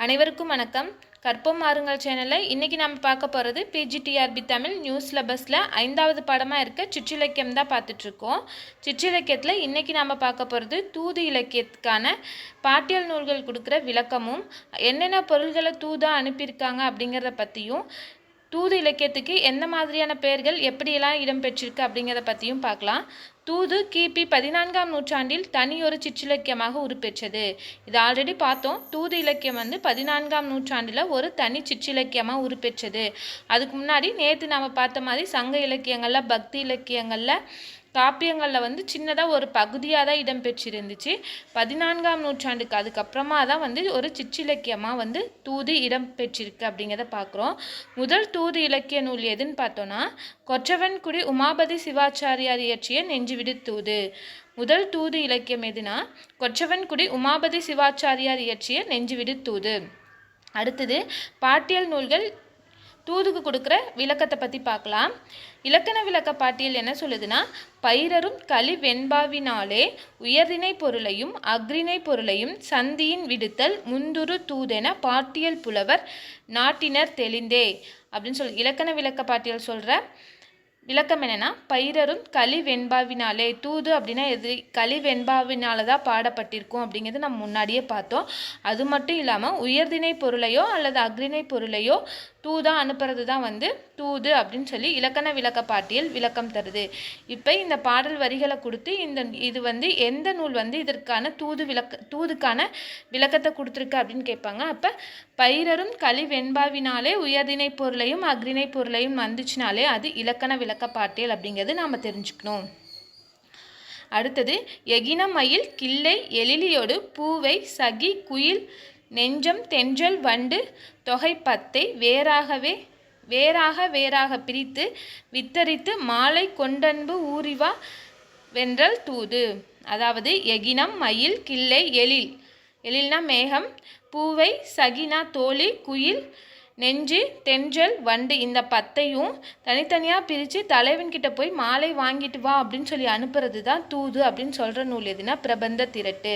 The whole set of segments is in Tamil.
அனைவருக்கும் வணக்கம். கற்போம் மாறுங்கள் சேனலில் இன்றைக்கி நம்ம பார்க்க போகிறது பிஜிடிஆர்பி தமிழ் நியூஸ் சிலபஸில் ஐந்தாவது பாடமாக இருக்க சிற்றிலக்கியம் தான் பார்த்துட்ருக்கோம். சிற்றிலக்கியத்தில் இன்றைக்கி நம்ம பார்க்க போகிறது தூது இலக்கியத்துக்கான பாட்டியல் நூல்கள் கொடுக்குற விளக்கமும் என்னென்ன பொருள்களை தூதாக அனுப்பியிருக்காங்க அப்படிங்கிறத பற்றியும் தூது இலக்கியத்துக்கு எந்த மாதிரியான பெயர்கள் எப்படியெல்லாம் இடம்பெற்றிருக்கு அப்படிங்கிறத பற்றியும் பார்க்கலாம். தூது கிபி பதினான்காம் நூற்றாண்டில் தனியொரு சிற்றிலக்கியமாக உருப்பெற்றது. இது ஆல்ரெடி பார்த்தோம். தூது இலக்கியம் வந்து பதினான்காம் நூற்றாண்டில் ஒரு தனி சிற்றிலக்கியமாக உருப்பெற்றது. அதுக்கு முன்னாடி நேற்று நாம் பார்த்த மாதிரி சங்க இலக்கியங்களில் பக்தி இலக்கியங்களில் காப்பியங்களில் வந்து சின்னதாக ஒரு பகுதியாக தான் இடம்பெற்றிருந்துச்சு பதினான்காம் நூற்றாண்டுக்கு அதுக்கப்புறமா தான் வந்து ஒரு சிற்றிலக்கியமாக வந்து தூது இடம்பெற்றிருக்கு அப்படிங்கிறத பார்க்குறோம் முதல் தூது இலக்கிய நூல் எதுன்னு பார்த்தோன்னா கொற்றவன்குடி உமாபதி சிவாச்சாரியார் இயற்றிய நெஞ்சுவிடு தூது. முதல் தூது இலக்கியம் எதுனா கொற்றவன்குடி உமாபதி சிவாச்சாரியார் இயற்றிய நெஞ்சுவிடு தூது. அடுத்தது பாட்டியல் நூல்கள் தூதுக்கு கொடுக்குற விளக்கத்தை பற்றி பார்க்கலாம். இலக்கண விளக்க பாட்டியல் என்ன சொல்லுதுன்னா பயிரரும் களி வெண்பாவினாலே உயர்தினை பொருளையும் அக்ரிணை பொருளையும் சந்தியின் விடுத்தல் முந்துரு தூதென பாட்டியல் புலவர் நாட்டினர் தெளிந்தே. அப்படின்னு சொல்லி இலக்கண விளக்க பாட்டியல் சொல்கிற விளக்கம் என்னென்னா பயிரரும் களி வெண்பாவினாலே தூது அப்படின்னா எது? களி வெண்பாவினால தான் பாடப்பட்டிருக்கும் அப்படிங்கிறது நம்ம முன்னாடியே பார்த்தோம். அது மட்டும் இல்லாமல் உயர்தினை பொருளையோ அல்லது அக்ரிணை பொருளையோ தூதா அனுப்புறது தான் வந்து தூது அப்படின்னு சொல்லி இலக்கண விளக்க பாட்டியல் விளக்கம் தருது. இப்போ இந்த பாடல் வரிகளை கொடுத்து இந்த இது வந்து எந்த நூல் வந்து இதற்கான தூது விளக்க தூதுக்கான விளக்கத்தை கொடுத்துருக்கு அப்படின்னு கேட்பாங்க. அப்போ பயிரரும் களி வெண்பாவினாலே உயர்தினை பொருளையும் அக்ரிணை பொருளையும் வந்துச்சுனாலே அது இலக்கண விளக்க பாட்டியல் அப்படிங்கிறது நாம் தெரிஞ்சுக்கணும். அடுத்தது எகின மயில் கிள்ளை எழிலியோடு பூவை சகி குயில் நெஞ்சம் தென்றல் வண்டு தொகை பத்தை வேறாகவே வேறாக வேறாக பிரித்து வித்தரித்து மாலை கொண்டன்பு ஊறிவா வென்றல் தூது. அதாவது எகினம் மயில் கிள்ளை எழில். எழில்னா மேகம் பூவை சகினா தோழி குயில் நெஞ்சு தென்றல் வண்டு இந்த பத்தையும் தனித்தனியாக பிரித்து தலைவன்கிட்ட போய் மாலை வாங்கிட்டு வா அப்படின்னு சொல்லி அனுப்புறது தான் தூது அப்படின்னு சொல்கிற நூல் எதுனா பிரபந்த திரட்டு.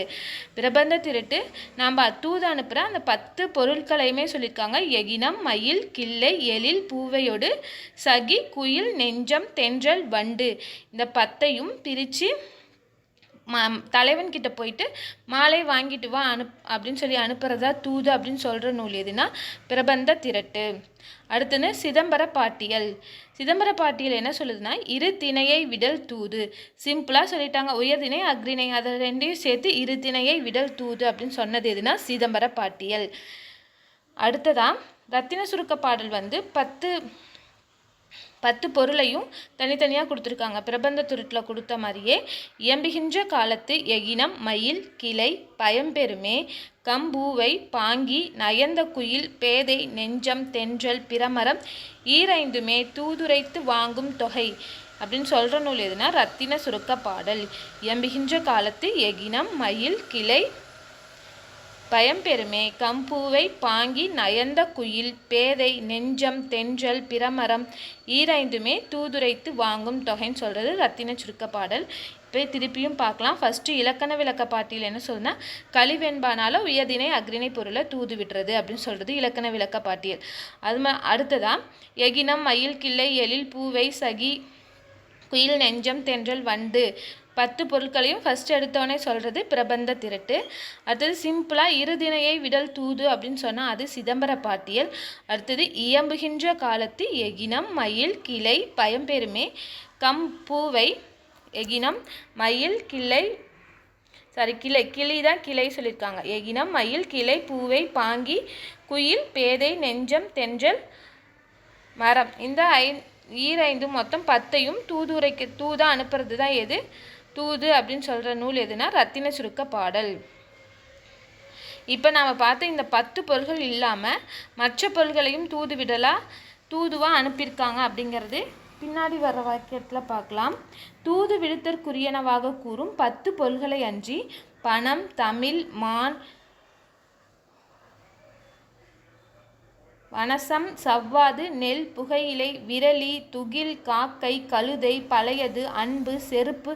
பிரபந்த திரட்டு நாம் தூது அனுப்புகிற அந்த பத்து பொருட்களையுமே சொல்லியிருக்காங்க. எகினம் மயில் கிள்ளை எழில் பூவையோடு சகி குயில் நெஞ்சம் தென்றல் வண்டு இந்த பத்தையும் பிரித்து ம தலைவன்கிட்ட போயிட்டு மாலை வாங்கிட்டு வா அனுப் அப்படின்னு சொல்லி அனுப்புகிறதா தூது அப்படின்னு சொல்கிற நூல் எதுனா பிரபந்த திரட்டு. அடுத்தது சிதம்பர பாட்டியல். சிதம்பர பாட்டியல் என்ன சொல்லுதுன்னா இரு திணையை விடல் தூது. சிம்பிளாக சொல்லிட்டாங்க உயர்திணை அக்ரிணை. அதை ரெண்டையும் சேர்த்து இரு திணையை விடல் தூது அப்படின்னு சொன்னது எதுனா சிதம்பர பாட்டியல். அடுத்ததாக ரத்தின சுருக்க பாடல் வந்து பத்து பத்து பொருளையும் தனித்தனியாக கொடுத்துருக்காங்க. பிரபந்த துருட்டில் கொடுத்த மாதிரியே இயம்புகின்ற காலத்து எகினம் மயில் கிளை பயம்பெருமே கம்பூவை பாங்கி நயந்த குயில் பேதை நெஞ்சம் தென்றல் பிரமரம் ஈரைந்துமே தூதுரைத்து வாங்கும் தொகை அப்படின்னு சொல்கிற நூல் எதுனா ரத்தின சுருக்க பாடல். இயம்புகின்ற காலத்து எகினம் மயில் கிளை பயம்பெருமே கம்பூவை பாங்கி நயந்த குயில் பேதை நெஞ்சம் தென்றல் பிரமரம் ஈரைந்துமே தூதுரைத்து வாங்கும் தொகைன்னு சொல்கிறது ரத்தின சுருக்க பாடல். இப்போ திருப்பியும் பார்க்கலாம். ஃபஸ்ட்டு இலக்கண விளக்க பாட்டியில் என்ன சொன்னால் கழிவெண்பானால உயர்தினை அக்ரிணை பொருளை தூது விடுறது அப்படின்னு சொல்கிறது இலக்கண விளக்க பாட்டியல் அது ம அடுத்ததாக எகினம் மயில் கிள்ளை எழில் பூவை சகி குயில் நெஞ்சம் தென்றல் வண்டு பத்து பொருட்களையும் ஃபஸ்ட் எடுத்தோடனே சொல்கிறது பிரபந்த திரட்டு. அடுத்தது சிம்பிளாக இருதினையை விடல் தூது அப்படின்னு சொன்னால் அது சிதம்பர பாட்டியல் அடுத்தது இயம்புகின்ற காலத்து எகினம் மயில் கிளை பயம்பெருமே கம் பூவை எகினம் மயில் கிளை சாரி கிளை கிளி தான் கிளை சொல்லியிருக்காங்க எகினம் மயில் கிளை பூவை பாங்கி குயில் பேதை நெஞ்சம் தென்றல் மரம். இந்த ஐ ஈரைந்து மொத்தம் பத்தையும் தூதுரைக்கு தூதாக அனுப்புறது தான் எது? தூது அப்படின்னு சொல்கிற நூல் எதுனா ரத்தின சுருக்க பாடல். இப்போ நாம் பார்த்த இந்த பத்து பொருள்கள் இல்லாமல் மற்ற பொருள்களையும் தூது விடலாம் தூதுவாக அனுப்பியிருக்காங்க அப்படிங்கிறது பின்னாடி வர வாக்கியத்தில் பார்க்கலாம். தூது விடுத்தற்குரியனவாக கூறும் பத்து பொருள்களை அன்றி பணம் தமிழ் மான் வனசம் சவ்வாது நெல் புகையிலை விரலி துகில் காக்கை கழுதை பழையது அன்பு செருப்பு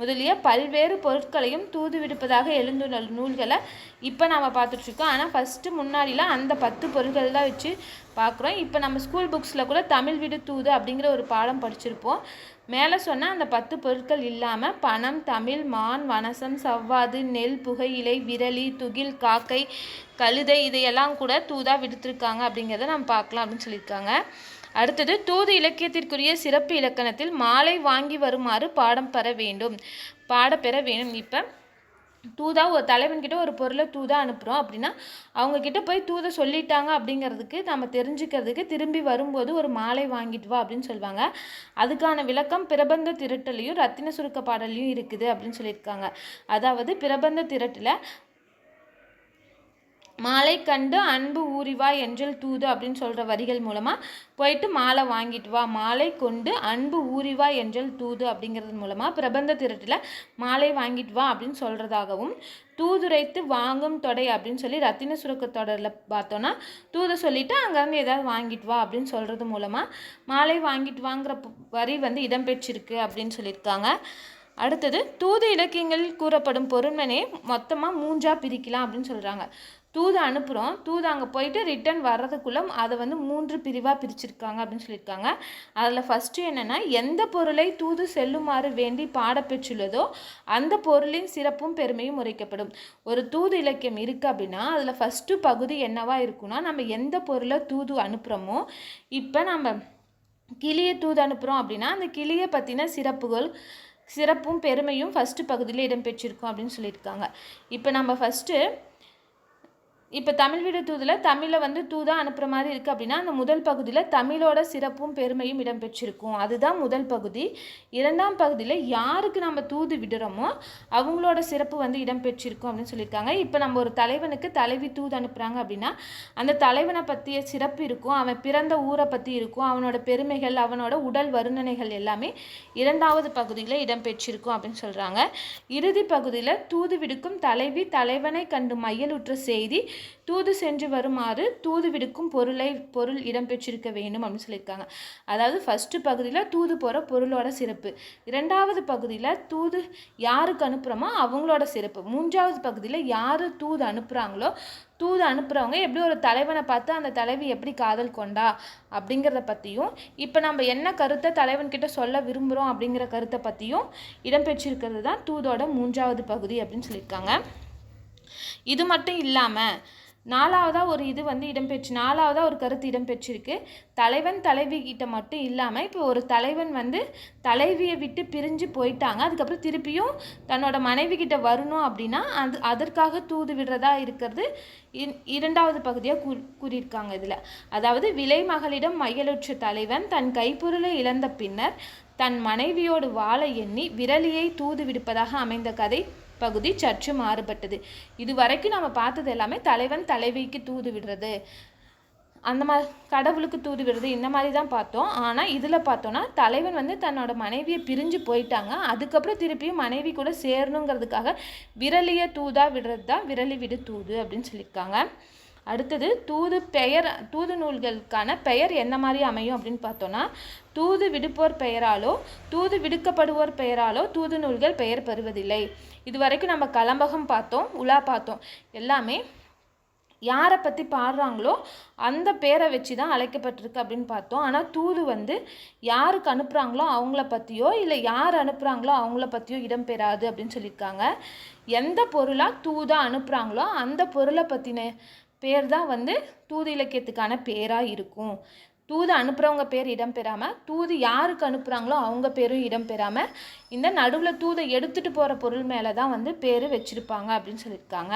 முதலிய பல்வேறு பொருட்களையும் தூது விடுப்பதாக எழுந்துள்ள நூல்களை இப்போ நாம் பார்த்துட்ருக்கோம். ஆனால் ஃபஸ்ட்டு முன்னாடிலாம் அந்த பத்து பொருட்கள் தான் வச்சு பார்க்குறோம். இப்போ நம்ம ஸ்கூல் புக்ஸில் கூட தமிழ் விடு தூது அப்படிங்கிற ஒரு பாடம் படிச்சிருப்போம். மேலே சொன்ன அந்த பத்து பொருட்கள் இல்லாமல் பணம் தமிழ் மான் வனசம் சவ்வாது நெல் புகையிலை விரலி துகில் காக்கை கழுதை இதையெல்லாம் கூட தூதாக விடுத்திருக்காங்க அப்படிங்கிறத நம்ம பார்க்கலாம் அப்படின்னு சொல்லியிருக்காங்க. அடுத்தது தூது இலக்கியத்திற்குரிய சிறப்பு இலக்கணத்தில் மாலை வாங்கி வருமாறு பாடம் பெற வேண்டும். பாடப்பெற வேண்டும். இப்போ தூதா ஒரு தலைவன்கிட்ட ஒரு பொருளை தூதா அனுப்புகிறோம் அப்படின்னா அவங்கக்கிட்ட போய் தூதை சொல்லிட்டாங்க அப்படிங்கிறதுக்கு நம்ம தெரிஞ்சுக்கிறதுக்கு திரும்பி வரும்போது ஒரு மாலை வாங்கிட்டு வா அப்படின்னு சொல்லுவாங்க. அதுக்கான விளக்கம் பிரபந்த திரட்டலையும் ரத்தின சுருக்க பாடலையும் இருக்குது அப்படின்னு சொல்லியிருக்காங்க. அதாவது பிரபந்த திரட்டில் மாலை கண்டு அன்பு ஊறிவா என்றல் தூது அப்படின்னு சொல்கிற வரிகள் மூலமாக போயிட்டு மாலை வாங்கிட்டு வா மாலை கொண்டு அன்பு ஊறிவா என்றல் தூது அப்படிங்கிறது மூலமாக பிரபந்த திரட்டில் மாலை வாங்கிட்டு வா அப்படின்னு சொல்கிறதாகவும் தூதுரைத்து வாங்கும் தொடை அப்படின்னு சொல்லி ரத்தின சுருக்க தொடரில் பார்த்தோன்னா தூதை சொல்லிவிட்டு அங்கேருந்து ஏதாவது வாங்கிட்டு வா அப்படின்னு சொல்கிறது மூலமாக மாலை வாங்கிட்டு வாங்குற வரி வந்து இடம்பெற்றிருக்கு அப்படின்னு சொல்லியிருக்காங்க. அடுத்தது தூது இலக்கியங்களில் கூறப்படும் பொறுமனே மொத்தமாக மூஞ்சா பிரிக்கலாம் அப்படின்னு சொல்கிறாங்க தூது அனுப்புகிறோம் தூது அங்கே போயிட்டு ரிட்டன் வர்றதுக்குள்ளே அதை வந்து மூன்று பிரிவாக பிரிச்சிருக்காங்க அப்படின்னு சொல்லியிருக்காங்க. அதில் ஃபஸ்ட்டு என்னென்னா எந்த பொருளை தூது செல்லுமாறு வேண்டி பாடப்பெற்றுள்ளதோ அந்த பொருளின் சிறப்பும் பெருமையும் உரைக்கப்படும். ஒரு தூது இலக்கியம் இருக்குது அப்படின்னா அதில் ஃபஸ்ட்டு பகுதி என்னவாக இருக்குன்னா நம்ம எந்த பொருளை தூது அனுப்புகிறோமோ இப்போ நம்ம கிளியை தூது அனுப்புகிறோம் அப்படின்னா அந்த கிளியை பற்றின சிறப்புகள் சிறப்பும் பெருமையும் ஃபஸ்ட்டு பகுதியில் இடம்பெற்றிருக்கும் அப்படின்னு சொல்லியிருக்காங்க. இப்போ நம்ம ஃபஸ்ட்டு இப்போ தமிழ் வீடு தூதில் தமிழை வந்து தூதாக அனுப்புகிற மாதிரி இருக்குது அப்படின்னா அந்த முதல் பகுதியில் தமிழோட சிறப்பும் பெருமையும் இடம்பெற்றிருக்கும். அதுதான் முதல் பகுதி. இரண்டாம் பகுதியில் யாருக்கு நம்ம தூது விடுறோமோ அவங்களோட சிறப்பு வந்து இடம்பெற்றிருக்கும் அப்படின்னு சொல்லியிருக்காங்க. இப்போ நம்ம ஒரு தலைவனுக்கு தலைவி தூது அனுப்புகிறாங்க அப்படின்னா அந்த தலைவனை பற்றிய சிறப்பு இருக்கும் அவன் பிறந்த ஊரை பற்றி இருக்கும் அவனோட பெருமைகள் அவனோட உடல் வருணனைகள் எல்லாமே இரண்டாவது பகுதியில் இடம்பெற்றிருக்கும் அப்படின்னு சொல்கிறாங்க இறுதி பகுதியில் தூது விடுக்கும் தலைவி தலைவனை கண்டு மையலுற்ற செய்தி தூது சென்று வருமாறு தூது விடுக்கும் பொருளை பொருள் இடம்பெற்றிருக்க வேண்டும் அப்படின்னு சொல்லியிருக்காங்க. அதாவது ஃபஸ்ட்டு பகுதியில் தூது போகிற பொருளோட சிறப்பு. இரண்டாவது பகுதியில் தூது யாருக்கு அனுப்புகிறோமோ அவங்களோட சிறப்பு. மூன்றாவது பகுதியில் யார் தூது அனுப்புகிறாங்களோ தூது அனுப்புகிறவங்க எப்படி ஒரு தலைவனை பார்த்து அந்த தலைவி எப்படி காதல் கொண்டா அப்படிங்கிறத பற்றியும் இப்போ நம்ம என்ன கருத்தை தலைவன்கிட்ட சொல்ல விரும்புகிறோம் அப்படிங்கிற கருத்தை பற்றியும் இடம்பெற்றிருக்கிறது தான் தூதோட மூன்றாவது பகுதி அப்படின்னு சொல்லியிருக்காங்க. இது மட்டும் இல்லாமல் நாலாவதாக ஒரு இது வந்து இடம்பெற்று நாலாவதாக ஒரு கருத்து இடம்பெற்றிருக்கு. தலைவன் தலைவி கிட்ட மட்டும் இல்லாமல் இப்போ ஒரு தலைவன் வந்து தலைவியை விட்டு பிரிஞ்சு போயிட்டாங்க. அதுக்கப்புறம் திருப்பியும் தன்னோட மனைவி கிட்ட வரணும் அப்படின்னா அது அதற்காக தூது விடுறதா இருக்கிறது இரண்டாவது பகுதியாக கூ கூறியிருக்காங்க இதில். அதாவது விலை மகளிடம் மையலுற்ற தலைவன் தன் கைப்பொருளை இழந்த பின்னர் தன் மனைவியோடு வாழ எண்ணி விரலியை தூது விடுப்பதாக அமைந்த கதை பகுதி சற்று மாறுபட்டது. இது வரைக்கும் நம்ம பார்த்தது எல்லாமே தலைவன் தலைவிக்கு தூது விடுறது. அந்த மாதிரி கடவுளுக்கு தூது விடுறது இந்த மாதிரி தான் பார்த்தோம். ஆனால் இதில் பார்த்தோன்னா தலைவன் வந்து தன்னோட மனைவியை பிரிஞ்சு போயிட்டாங்க. அதுக்கப்புறம் திருப்பியும் மனைவி கூட சேரணுங்கிறதுக்காக விரலிய தூதாக விடுறது தான் விரலி விடு தூது அப்படின்னு சொல்லியிருக்காங்க. அடுத்தது தூது பெயர் தூது நூல்களுக்கான பெயர் என்ன மாதிரி அமையும் அப்படின்னு பார்த்தோன்னா தூது விடுப்போர் பெயராலோ தூது விடுக்கப்படுவோர் பெயராலோ தூது நூல்கள் பெயர் பெறுவதில்லை. இது வரைக்கும் நம்ம கலம்பகம் பார்த்தோம் உலா பார்த்தோம். எல்லாமே யாரை பற்றி பாடுறாங்களோ அந்த பேரை வச்சு தான் அழைக்கப்பட்டிருக்கு அப்படின்னு பார்த்தோம். ஆனால் தூது வந்து யாருக்கு அனுப்புகிறாங்களோ அவங்கள பற்றியோ இல்லை யார் அனுப்புகிறாங்களோ அவங்கள பற்றியோ இடம்பெறாது அப்படின்னு சொல்லியிருக்காங்க. எந்த பொருளாக தூதாக அனுப்புகிறாங்களோ அந்த பொருளை பற்றின பேர் தான் வந்து தூது இலக்கியத்துக்கான பேராக இருக்கும். தூது அனுப்புகிறவங்க பேர் இடம்பெறாமல் தூது யாருக்கு அனுப்புகிறாங்களோ அவங்க பேரும் இடம்பெறாமல் இந்த நடுவில் தூதை எடுத்துகிட்டு போகிற பொருள் மேலே தான் வந்து பேர் வச்சுருப்பாங்க அப்படின்னு சொல்லியிருக்காங்க.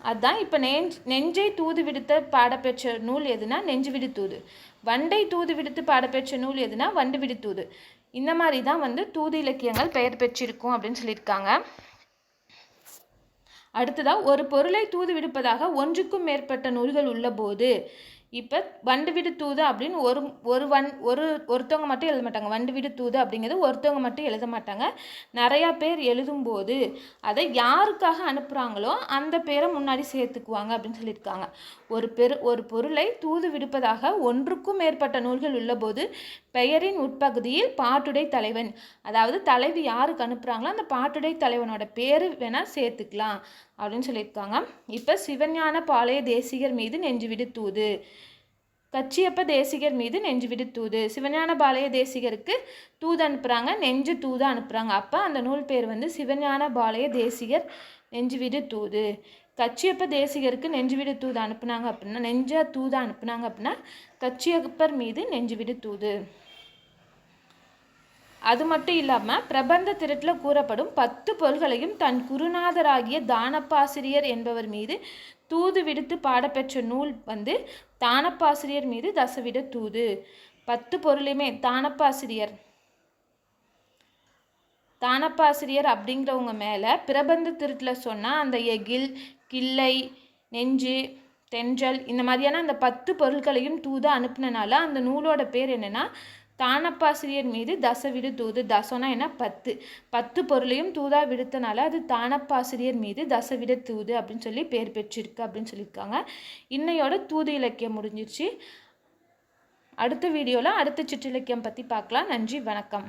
அதுதான் இப்போ நெஞ்ச் நெஞ்சை தூது விடுத்த பாடப்பெற்ற நூல் எதுனா நெஞ்சு விடுத்தூது வண்டை தூது விடுத்து பாடப்பெற்ற நூல் எதுனா வண்டு விடுத்தூது இந்த மாதிரி தான் வந்து தூது இலக்கியங்கள் பெயர் பெற்றிருக்கும் அப்படின்னு சொல்லியிருக்காங்க. அடுத்ததாக ஒரு பொருளை தூது விடுப்பதாக ஒன்றுக்கும் மேற்பட்ட நூல்கள் உள்ளபோது இப்போ வண்டு வீடு தூது அப்படின்னு ஒரு ஒரு வன் ஒரு ஒருத்தவங்க மட்டும் எழுத மாட்டாங்க. வண்டு வீடு தூது அப்படிங்கிறது ஒருத்தவங்க மட்டும் எழுத மாட்டாங்க. நிறையா பேர் எழுதும்போது அதை யாருக்காக அனுப்புகிறாங்களோ அந்த பேரை முன்னாடி சேர்த்துக்குவாங்க அப்படின்னு சொல்லியிருக்காங்க. ஒரு பெரு ஒரு பொருளை தூது விடுப்பதாக ஒன்றுக்கும் மேற்பட்ட நூல்கள் உள்ளபோது பெயரின் உட்பகுதியில் பாட்டுடை தலைவன் அதாவது தலைவி யாருக்கு அனுப்புகிறாங்களோ அந்த பாட்டுடை தலைவனோட பேர் வேணால் சேர்த்துக்கலாம். அப்படின்னு சொல்லியிருக்காங்க. இப்போ சிவஞான பாளைய தேசிகர் மீது நெஞ்சு தூது கச்சியப்ப தேசிகர் மீது நெஞ்சுவிடு தூது சிவஞான பாளைய தேசிகருக்கு தூது அனுப்புகிறாங்க நெஞ்சு தூது அனுப்புகிறாங்க அப்போ அந்த நூல் பேர் வந்து சிவஞான பாளைய தேசிகர் நெஞ்சுவிடு தூது கச்சியப்ப தேசிகருக்கு நெஞ்சுவிடு தூது அனுப்புனாங்க அப்படின்னா நெஞ்ச தூது அனுப்புனாங்க அப்படின்னா கச்சியப்பர் மீது நெஞ்சுவிடு தூது அது மட்டும் இல்லாமல் பிரபந்த திருட்டில் கூறப்படும் பத்து பொருள்களையும் தன் குருநாதராகிய தானப்பாசிரியர் என்பவர் மீது தூது விடுத்து பாடப்பெற்ற நூல் வந்து தானப்பாசிரியர் மீது தசவிட தூது. பத்து பொருளையுமே தானப்பாசிரியர். தானப்பாசிரியர் அப்படிங்கிறவங்க மேலே பிரபந்த திருட்டில் சொன்னால் அந்த எகில் கிள்ளை நெஞ்சு தென்றல் இந்த மாதிரியான அந்த பத்து பொருட்களையும் தூது அனுப்புனனால அந்த நூலோட பேர் என்னென்னா தானப்பாசிரியர் மீது தசவிடு தூது. தசோனா என்ன பத்து. பத்து பொருளையும் தூதா விடுத்தனால அது தானப்பாசிரியர் மீது தசவிட தூது அப்படின்னு சொல்லி பேர் பெற்றிருக்கு அப்படின்னு சொல்லியிருக்காங்க. இன்னையோட தூது இலக்கியம் முடிஞ்சிருச்சு. அடுத்த வீடியோவில் அடுத்த சிற்றிலக்கியம் பற்றி பார்க்கலாம். நன்றி வணக்கம்.